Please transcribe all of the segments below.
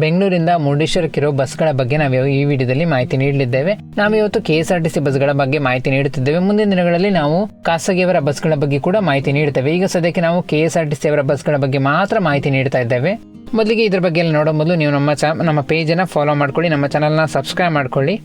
ಬೆಂಗಳೂರಿಂದ ಮುರುಡೇಶ್ವರಕ್ಕಿರೋ ಬಸ್ಗಳ ಬಗ್ಗೆ ನಾವು ಈ ವಿಡಿಯೋದಲ್ಲಿ ಮಾಹಿತಿ ನೀಡಲಿದ್ದೇವೆ. ನಾವು ಇವತ್ತು K S R T C ಬಸ್ಗಳ ಬಗ್ಗೆ ಮಾಹಿತಿ ನೀಡುತ್ತಿದ್ದೇವೆ. ಮುಂದಿನ ದಿನಗಳಲ್ಲಿ ನಾವು ಖಾಸಗಿಯವರ ಬಸ್ಗಳ ಬಗ್ಗೆ ಕೂಡ ಮಾಹಿತಿ ನೀಡುತ್ತೇವೆ. ಈಗ ಸದ್ಯಕ್ಕೆ ನಾವು K S R T C ಅವರ ಬಸ್ಗಳ ಬಗ್ಗೆ ಮಾತ್ರ ಮಾಹಿತಿ ನೀಡ್ತಾ ಇದ್ದೇವೆ. ಮೊದಲಿಗೆ ಇದರ ಬಗ್ಗೆ ನೋಡೋ ಮೊದಲು ನೀವು ನಮ್ಮ ಚಾ ನಮ್ಮ ಪೇಜನ್ನು ಫಾಲೋ ಮಾಡ್ಕೊಳ್ಳಿ. ನಮ್ಮ ಚಾನಲ್ನ ಸಬ್ಸ್ಕ್ರೈಬ್ ಮಾಡ್ಕೊಳ್ಳಿ.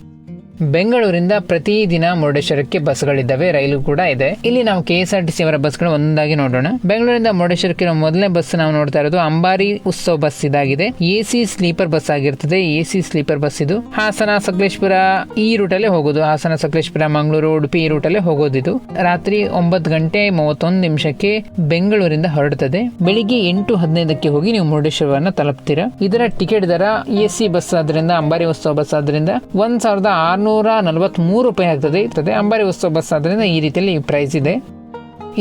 ಬೆಂಗಳೂರಿಂದ ಪ್ರತಿದಿನ ಮುರುಡೇಶ್ವರಕ್ಕೆ ಬಸ್ಗಳಿದ್ದಾವೆ, ರೈಲು ಕೂಡ ಇದೆ. ಇಲ್ಲಿ ನಾವು ಕೆ ಆರ್ ಟಿ ಸಿ ಅವರ ಬಸ್ಗಳು ಒಂದಾಗಿ ನೋಡೋಣ. ಬೆಂಗಳೂರಿಂದ ಮುರುಡೇಶ್ವರಕ್ಕೆ ಮೊದಲನೇ ಬಸ್ ನಾವು ನೋಡ್ತಾ ಇರೋದು ಅಂಬಾರಿ ಉತ್ಸವ ಬಸ್ ಇದಾಗಿದೆ. ಎ ಸಿ ಸ್ಲೀಪರ್ ಬಸ್ ಆಗಿರ್ತದೆ. ಎ ಸಿ ಸ್ಲೀಪರ್ ಬಸ್ ಇದು. ಹಾಸನ ಸಕಲೇಶ್ಪುರ ಈ ರೂಟಲ್ಲೇ ಹೋಗೋದು. ಹಾಸನ ಸಕಲೇಶ್ಪುರ, ಮಂಗಳೂರು, ಉಡುಪಿ ಈ ರೂಟಲ್ಲೇ ಹೋಗೋದು ಇದು. ರಾತ್ರಿ ಒಂಬತ್ತು ಗಂಟೆ ಮೂವತ್ತೊಂದು ನಿಮಿಷಕ್ಕೆ ಬೆಂಗಳೂರಿಂದ ಹೊರಡುತ್ತದೆ ಬೆಳಿಗ್ಗೆ ಎಂಟು ಹದಿನೈದಕ್ಕೆ ಹೋಗಿ ನೀವು ಮುರುಡೇಶ್ವರವನ್ನ ತಲುಪ್ತೀರಾ. ಇದರ ಟಿಕೆಟ್ ದರ ಎ ಸಿ ಬಸ್ ಆದ್ರಿಂದ, ಅಂಬಾರಿ ಉತ್ಸವ ಬಸ್ ಆದ್ರಿಂದ ಒಂದ್ ಸಾವಿರದ ಆರ್ನೂರ ನಲವತ್ತ್ ಮೂರು ರೂಪಾಯಿ ಆಗ್ತದೆ, ಇರ್ತದೆ. ಅಂಬಾರಿ ಉತ್ಸವ ಬಸ್ ಆದ್ದರಿಂದ ಈ ರೀತಿಯಲ್ಲಿ ಪ್ರೈಸ್ ಇದೆ.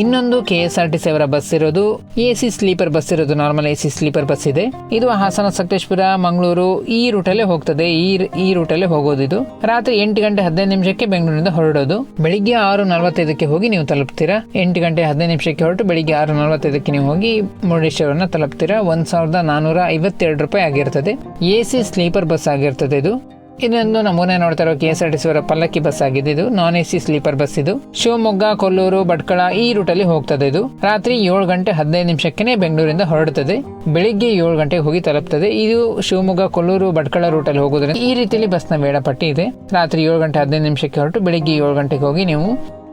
ಇನ್ನೊಂದು K S R T C ಅವರ ಬಸ್ ಇರೋದು. ಎ ಸಿ ಸ್ಲೀಪರ್ ಬಸ್ ಇರೋದು normal A C sleeper bus ಇದೆ. ಇದು ಹಾಸನ ಸಕಲೇಶ್ಪುರ, ಮಂಗಳೂರು, ಈ ರೂಟಲ್ಲೇ ಹೋಗ್ತದೆ. ಈ ಈ ರೂಟಲ್ಲೇ ಹೋಗೋದು ಇದು. ರಾತ್ರಿ ಎಂಟು ಗಂಟೆ ಹದಿನೈದು ನಿಮಿಷಕ್ಕೆ ಬೆಂಗಳೂರಿನಿಂದ ಹೊರಡೋದು. ಬೆಳಿಗ್ಗೆ ಆರು ನಲವತ್ತೈದಕ್ಕೆ ಹೋಗಿ ನೀವು ತಲುಪ್ತೀರಾ? ಎಂಟು ಗಂಟೆ ಹದಿನೈದು ನಿಮಿಷಕ್ಕೆ ಹೊರಟು ಬೆಳಿಗ್ಗೆ ಆರು ನಲವತ್ತೈದಕ್ಕೆ ನೀವು ಹೋಗಿ ಮುರುಡೇಶ್ವರನ ತಲುಪ್ತೀರಾ? ಒಂದು ಸಾವಿರದ ನಾನೂರ ಐವತ್ತೆರಡು ರೂಪಾಯಿ ಆಗಿರ್ತದೆ. ಎ ಸಿ ಸ್ಲೀಪರ್ ಬಸ್ ಆಗಿರ್ತದೆ ಇದು. ಇನ್ನೊಂದು ನಮೂನೆ ನೋಡ್ತಾ ಇರೋ ಕೆ ಆರ್ ಟಿ ಸಿ ಅವರ ಪಲ್ಲಕ್ಕಿ ಬಸ್ ಆಗಿದೆ ಇದು. Non A C sleeper bus ಇದು. ಶಿವಮೊಗ್ಗ, ಕೊಲ್ಲೂರು, ಭಟ್ಕಳ ಈ ರೂಟಲ್ಲಿ ಹೋಗ್ತದೆ ಇದು. ರಾತ್ರಿ ಏಳು ಗಂಟೆ ಹದಿನೈದು ನಿಮಿಷಕ್ಕೆ ಬೆಂಗಳೂರಿಂದ ಹೊರಡುತ್ತದೆ ಬೆಳಿಗ್ಗೆ ಏಳು ಗಂಟೆಗೆ ಹೋಗಿ ತಲುಪ್ತದೆ. ಇದು ಶಿವಮೊಗ್ಗ, ಕೊಲ್ಲೂರು, ಭಟ್ಕಳ ರೂಟಲ್ಲಿ ಹೋಗೋದ್ರಿಂದ ಈ ರೀತಿಯಲ್ಲಿ ಬಸ್ನ ವೇಳಾಪಟ್ಟಿ ಇದೆ. ರಾತ್ರಿ ಏಳು ಗಂಟೆ ಹದಿನೈದು ನಿಮಿಷಕ್ಕೆ ಹೊರಟು ಬೆಳಿಗ್ಗೆ ಏಳು ಗಂಟೆಗೆ ಹೋಗಿ ನೀವು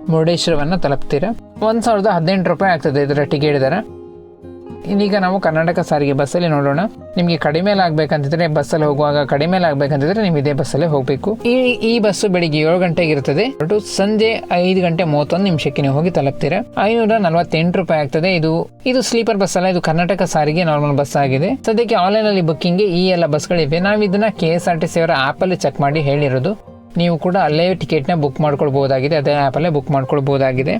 ಮುರುಡೇಶ್ವರವನ್ನು ತಲುಪ್ತೀರಾ? ಒಂದು ಸಾವಿರದ ಹದಿನೆಂಟು ರೂಪಾಯಿ ಆಗ್ತದೆ ಇದರ ಟಿಕೆಟ್ ದರ. ಇನ್ನೀಗ ನಾವು ಕರ್ನಾಟಕ ಸಾರಿಗೆ ಬಸ್ಸಲ್ಲಿ ನೋಡೋಣ. ನಿಮಗೆ ಕಡಿಮೆ ಆಗ್ಬೇಕಂತಿದ್ರೆ ಬಸ್ಸಲ್ಲಿ ಹೋಗುವಾಗ ಕಡಿಮೆ ಆಗ್ಬೇಕಂತಿದ್ರೆ ನೀವು ಇದೇ ಬಸ್ಸಲ್ಲೇ ಹೋಗಬೇಕು. ಈ ಈ ಬಸ್ಸು ಬೆಳಿಗ್ಗೆ ಏಳು ಗಂಟೆಗೆ ಇರ್ತದೆ ಒಟ್ಟು ಸಂಜೆ ಐದು ಗಂಟೆ ಮೂವತ್ತೊಂದು ನಿಮಿಷಕ್ಕೆ ನೀವು ಹೋಗಿ ತಲುಪ್ತೀರಾ? ಐನೂರ ನಲವತ್ತೆಂಟು ರೂಪಾಯಿ ಆಗ್ತದೆ. ಇದು ಇದು ಸ್ಲೀಪರ್ ಬಸ್ ಅಲ್ಲ ಇದು ಕರ್ನಾಟಕ ಸಾರಿಗೆ ನಾರ್ಮಲ್ ಬಸ್ ಆಗಿದೆ. ಸದ್ಯಕ್ಕೆ ಆನ್ಲೈನ್ ಅಲ್ಲಿ ಬುಕ್ಕಿಂಗ್ ಈ ಎಲ್ಲ ಬಸ್ಗಳಿವೆ. ನಾವು ಇದನ್ನ K S R T C ಅವರ ಆಪ್ ಅಲ್ಲಿ ಚೆಕ್ ಮಾಡಿ ಹೇಳಿರೋದು. ನೀವು ಕೂಡ ಅಲ್ಲೇ ಟಿಕೆಟ್ನ ಬುಕ್ ಮಾಡ್ಕೊಳ್ಬಹುದಾಗಿದೆ ಅದೇ ಆ್ಯಪಲ್ಲೇ ಬುಕ್ ಮಾಡ್ಕೊಳ್ಬಹುದಾಗಿದೆ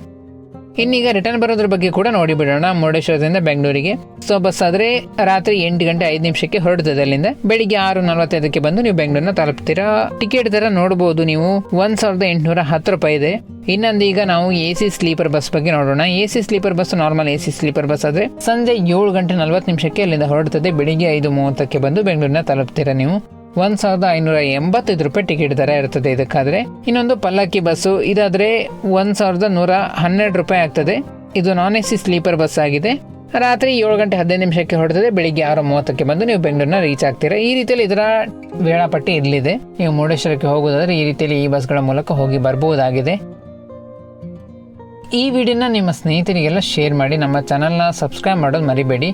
ಇನ್ನೀಗ ರಿಟರ್ನ್ ಬರೋದ್ರ ಬಗ್ಗೆ ಕೂಡ ನೋಡಿ ಬಿಡೋಣ. ಮುರುಡೇಶ್ವರದಿಂದ ಬೆಂಗಳೂರಿಗೆ. ಸೊ ಬಸ್ ಆದ್ರೆ ರಾತ್ರಿ ಎಂಟು ಗಂಟೆ ಐದು ನಿಮಿಷಕ್ಕೆ ಹೊರಡ್ತದೆ ಅಲ್ಲಿಂದ. ಬೆಳಿಗ್ಗೆ ಆರು ನಲವತ್ತೈದಕ್ಕೆ ಬಂದು ನೀವು ಬೆಂಗಳೂರನ್ನ ತಲುಪ್ತೀರಾ? ಟಿಕೆಟ್ ದರ ನೋಡಬಹುದು ನೀವು. ಒಂದ್ ಸಾವಿರದ ಎಂಟುನೂರ ಹತ್ತು ರೂಪಾಯಿ ಇದೆ. ಇನ್ನೊಂದು ಈಗ ನಾವು ಎ ಸಿ ಸ್ಲೀಪರ್ ಬಸ್ ಬಗ್ಗೆ ನೋಡೋಣ. A C sleeper bus normal A C sleeper bus ಆದ್ರೆ ಸಂಜೆ ಏಳು ಗಂಟೆ ನಲವತ್ತು ನಿಮಿಷಕ್ಕೆ ಅಲ್ಲಿಂದ ಹೊರಡ್ತದೆ ಬೆಳಿಗ್ಗೆ ಐದು ಮೂವತ್ತಕ್ಕೆ ಬಂದು ಬೆಂಗಳೂರಿನ ತಲುಪ್ತೀರಾ ನೀವು? ಒಂದ್ ಸಾವಿರದ ಐನೂರ ಎಂಬತ್ತೈದು ರೂಪಾಯಿ ಟಿಕೆಟ್ ದರ ಇರ್ತದೆ ಇದಕ್ಕಾದ್ರೆ. ಇನ್ನೊಂದು ಪಲ್ಲಕ್ಕಿ ಬಸ್ಸು, ಇದಾದ್ರೆ ಒಂದ್ ಸಾವಿರದ ನೂರ ಹನ್ನೆರಡು ರೂಪಾಯಿ ಆಗ್ತದೆ. ಇದು non A C sleeper bus ಆಗಿದೆ. ರಾತ್ರಿ ಏಳು ಗಂಟೆ ಹದಿನೈದು ನಿಮಿಷಕ್ಕೆ ಹೊಡೆದಿದೆ ಬೆಳಿಗ್ಗೆ ಆರು ಮೂವತ್ತಕ್ಕೆ ಬಂದು ನೀವು ಬೆಂಗಳೂರಿನ ರೀಚ್ ಆಗ್ತೀರಾ. ಈ ರೀತಿಯಲ್ಲಿ ಇದರ ವೇಳಾಪಟ್ಟಿ ಇರಲಿದೆ ನೀವು ಮುರುಡೇಶ್ವರಕ್ಕೆ ಹೋಗೋದಾದ್ರೆ ಈ ರೀತಿಯಲ್ಲಿ ಈ ಬಸ್ಗಳ ಮೂಲಕ ಹೋಗಿ ಬರ್ಬೋದಾಗಿದೆ. ಈ ವಿಡಿಯೋನ ನಿಮ್ಮ ಸ್ನೇಹಿತರಿಗೆಲ್ಲ ಶೇರ್ ಮಾಡಿ. ನಮ್ಮ ಚಾನಲ್ನ ಸಬ್ಸ್ಕ್ರೈಬ್ ಮಾಡೋದು ಮರಿಬೇಡಿ.